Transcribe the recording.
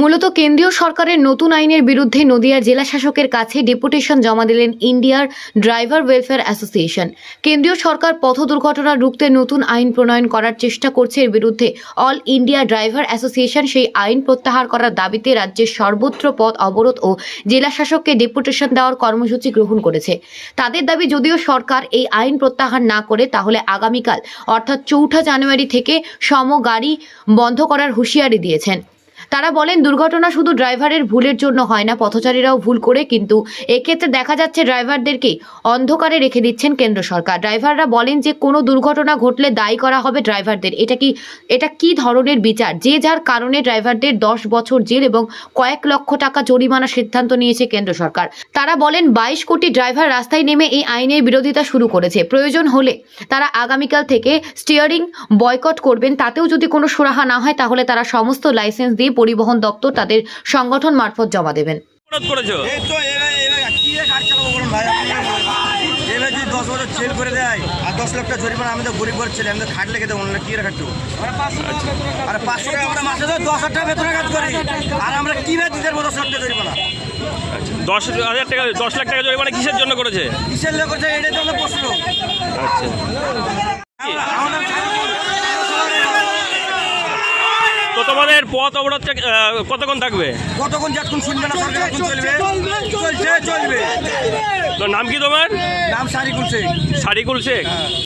মূলত কেন্দ্রীয় সরকারের নতুন আইনের বিরুদ্ধে নদিয়ার জেলা শাসকের কাছে ডেপুটেশন জমা দিলেন ইন্ডিয়ার ড্রাইভার ওয়েলফেয়ার অ্যাসোসিয়েশন। কেন্দ্রীয় সরকার পথ দুর্ঘটনা রুখতে নতুন আইন প্রণয়ন করার চেষ্টা করছে। এর বিরুদ্ধে অল ইন্ডিয়া ড্রাইভার অ্যাসোসিয়েশন সেই আইন প্রত্যাহার করার দাবিতে রাজ্যের সর্বত্র পথ অবরোধ ও জেলা শাসককে ডেপুটেশন দেওয়ার কর্মসূচি গ্রহণ করেছে। তাদের দাবি, যদিও সরকার এই আইন প্রত্যাহার না করে, তাহলে আগামীকাল, অর্থাৎ চৌঠা জানুয়ারি থেকে সম গাড়ি বন্ধ করার হুঁশিয়ারি দিয়েছেন। তারা বলেন দুর্ঘটনা শুধু ড্রাইভারের ভুলের জন্য হয় না, পথচারীরাও ভুল করে, কিন্তু এক্ষেত্রে দেখা যাচ্ছে ড্রাইভারদেরকেই অন্ধকারে রেখে দিচ্ছেন কেন্দ্র সরকার। ড্রাইভাররা বলেন যে কোনো দুর্ঘটনা ঘটলে দায়ী করা হবে ড্রাইভারদের। এটা কি এটা কি ধরনের বিচার? যে যার কারণে ড্রাইভারদের দশ বছর জেল এবং কয়েক লক্ষ টাকা জরিমানার সিদ্ধান্ত নিয়েছে কেন্দ্র সরকার। তারা বলেন বাইশ কোটি ড্রাইভার রাস্তায় নেমে এই আইনের বিরোধিতা শুরু করেছে। প্রয়োজন হলে তারা আগামীকাল থেকে স্টিয়ারিং বয়কট করবেন। তাতেও যদি কোনো সুরাহা না হয়, তাহলে তারা সমস্ত লাইসেন্স দিয়ে পরিবহন দপ্তর তাদের সংগঠন মারফত জমা দেবেন। করেছ? দশ বছর জেল করে দেয় আর দশ লাখ টাকা জরিমানা আমি তো গরিব ছেলে আমি তো খাটলে খেতে অন্য কি আর পাঁচশো টাকা করে মাসে তো দশ হাজার টাকা বেতনে কাজ করি। আর আমরা কীভাবে দিতে পারব দশ লাখ টাকা জরিমানা? দশ হাজার টাকা দশ লাখ টাকা জরিমানা কিসের জন্য করেছে? কিসের লোক হচ্ছে এটাই তো আমরা প্রশ্ন। আচ্ছা আমরা তো তোমাদের পথ অবরোধ কতক্ষণ থাকবে? কতক্ষণ যতক্ষণ শুনবে না সরকার? চলবে। চলছে চলবে। তো নাম কি তোমার? নাম শারিকুল শেখ। সারিকুল শেখ?